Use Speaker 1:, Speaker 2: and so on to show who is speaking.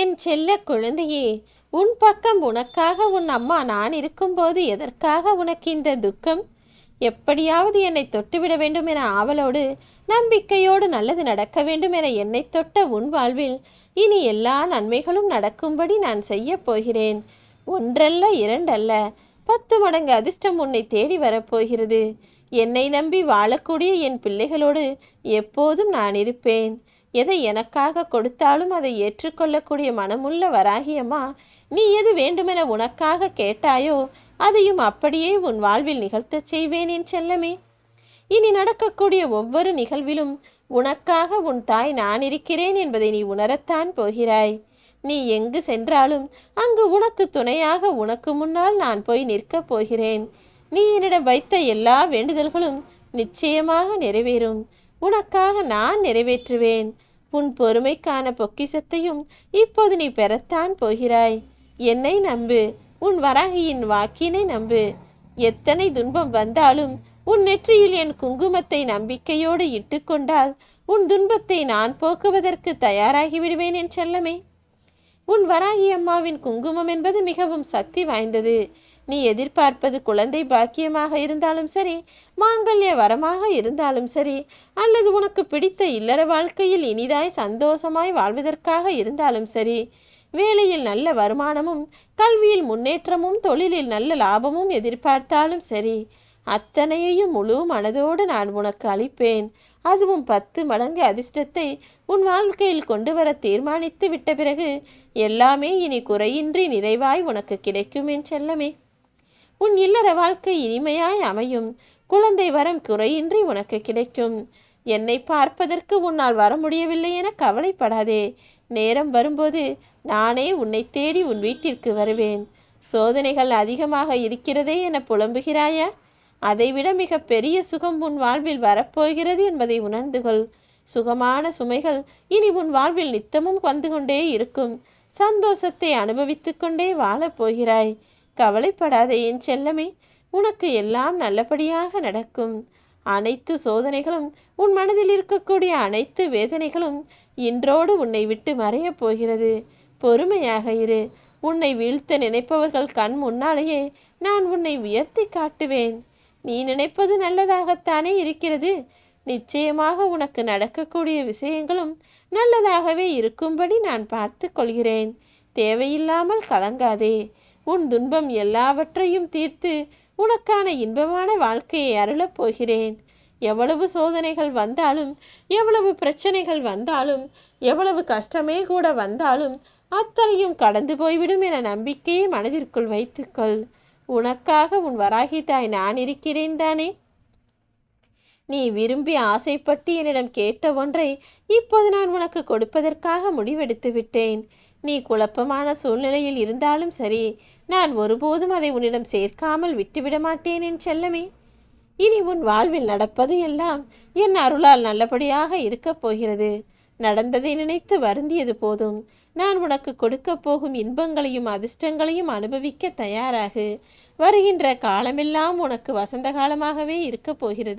Speaker 1: என் செல்ல குழந்தையே உன் பக்கம் உனக்காக உன் அம்மா நான் இருக்கும்போது எதற்காக உனக்கு இந்த துக்கம்? எப்படியாவது என்னை தொட்டுவிட வேண்டும் என ஆவலோடு நம்பிக்கையோடு நல்லது நடக்க வேண்டும் என என்னை தொட்ட உன் வாழ்வில் இனி எல்லா நன்மைகளும் நடக்கும்படி நான் செய்ய போகிறேன். ஒன்றல்ல இரண்டல்ல பத்து மடங்கு அதிர்ஷ்டம் உன்னை தேடி வரப்போகிறது என்னை நம்பி வாழக்கூடிய என் பிள்ளைகளோடு எப்போதும் நான் இருப்பேன். எதை எனக்காக கொடுத்தாலும் அதை ஏற்றுக்கொள்ளக்கூடிய மனமுள்ள வராகியம்மா நீ எது வேண்டுமென உனக்காக கேட்டாயோ அதையும் அப்படியே உன் வாழ்வில் நிகழ்த்தச் செய்வேன் என் செல்லமே. இனி நடக்கக்கூடிய ஒவ்வொரு நிகழ்விலும் உனக்காக உன் தாய் நான் இருக்கிறேன் என்பதை நீ உணரத்தான் போகிறாய். நீ எங்கு சென்றாலும் அங்கு உனக்கு துணையாக உனக்கு முன்னால் நான் போய் நிற்கப் போகிறேன். நீ என்னிடம் வைத்த எல்லா வேண்டுதல்களும் நிச்சயமாக நிறைவேறும். உனக்காக நான் நிறைவேற்றுவேன். உன் பொறுமைக்கான பொக்கிசத்தையும் இப்போது நீ பெறத்தான் போகிறாய். என்னை நம்பு. உன் வராகியின் வாக்கினை நம்பு. எத்தனை துன்பம் வந்தாலும் உன் நெற்றியில் என் குங்குமத்தை நம்பிக்கையோடு இட்டுக்கொண்டால் உன் துன்பத்தை நான் போக்குவதற்கு தயாராகி விடுவேன் என் செல்லமே. உன் வராகி அம்மாவின் குங்குமம் என்பது மிகவும் சக்தி வாய்ந்தது. நீ எதிர்பார்ப்பது குழந்தை பாக்கியமாக இருந்தாலும் சரி மாங்கல்ய வரமாக இருந்தாலும் சரி அல்லது உனக்கு பிடித்த இல்லற வாழ்க்கையில் இனிதாய் சந்தோஷமாய் வாழ்வதற்காக இருந்தாலும் சரி வேலையில் நல்ல வருமானமும் கல்வியில் முன்னேற்றமும் தொழிலில் நல்ல லாபமும் எதிர்பார்த்தாலும் சரி அத்தனையையும் முழு மனதோடு நான் உனக்கு அளிப்பேன். அதுவும் பத்து மடங்கு அதிர்ஷ்டத்தை உன் வாழ்க்கையில் கொண்டு வர தீர்மானித்து விட்ட பிறகு எல்லாமே இனி குறையின்றி நிறைவாய் உனக்கு கிடைக்கும் என் செல்லமே. உன் இல்லற வாழ்க்கை இனிமையாய் அமையும். குழந்தை வரம் குறையின்றி உனக்கு கிடைக்கும். என்னை பார்ப்பதற்கு உன்னால் வர முடியவில்லை என கவலைப்படாதே. நேரம் வரும்போது நானே உன்னை தேடி உன் வீட்டிற்கு வருவேன். சோதனைகள் அதிகமாக இருக்கிறதே என புலம்புகிறாயா? அதைவிட மிக பெரிய சுகம் உன் வாழ்வில் வரப்போகிறது என்பதை உணர்ந்து கொள். சுகமான சுமைகள் இனி உன் வாழ்வில் நித்தமும் வந்து கொண்டே இருக்கும். சந்தோஷத்தை அனுபவித்துக் கொண்டே வாழப் போகிறாய். கவலைப்படாதே என் செல்லமே உனக்கு எல்லாம் நல்லபடியாக நடக்கும். அனைத்து சோதனைகளும் உன் மனதில் இருக்கக்கூடிய அனைத்து வேதனைகளும் இன்றோடு உன்னை விட்டு மறையப் போகிறது. பொறுமையாக இரு. உன்னை வீழ்த்த நினைப்பவர்கள் கண் முன்னாலேயே நான் உன்னை உயர்த்தி காட்டுவேன். நீ நினைப்பது நல்லதாகத்தானே இருக்கிறது. நிச்சயமாக உனக்கு நடக்கக்கூடிய விஷயங்களும் நல்லதாகவே இருக்கும்படி நான் பார்த்து கொள்கிறேன். தேவையில்லாமல் கலங்காதே. உன் துன்பம் எல்லாவற்றையும் தீர்த்து உனக்கான இன்பமான வாழ்க்கையை அருளப் போகிறேன். எவ்வளவு சோதனைகள் வந்தாலும் எவ்வளவு பிரச்சனைகள் வந்தாலும் எவ்வளவு கஷ்டமே கூட வந்தாலும் அத்தனையும் கடந்து போய்விடும் என நம்பிக்கையை மனதிற்குள் வைத்துக்கொள். உனக்காக உன் வராகி தாய் நான் இருக்கிறேன் தானே? நீ விரும்பி ஆசைப்பட்டு என்னிடம் கேட்ட ஒன்றை இப்போது நான் உனக்கு கொடுப்பதற்காக முடிவெடுத்து விட்டேன் நீ குழப்பமான சூழ்நிலையில் இருந்தாலும் சரி நான் ஒருபோதும் அதை உன்னிடம் சேர்க்காமல் விட்டுவிட மாட்டேன் என் செல்லமே. இனி உன் வாழ்வில் நடப்பது எல்லாம் என் அருளால் நல்லபடியாக இருக்கப் போகிறது. நடந்ததை நினைத்து வருந்தியது போதும். நான் உனக்கு கொடுக்க போகும் இன்பங்களையும் அதிர்ஷ்டங்களையும் அனுபவிக்க தயாராகு. வருகின்ற காலமெல்லாம் உனக்கு வசந்த காலமாகவே இருக்கப் போகிறது.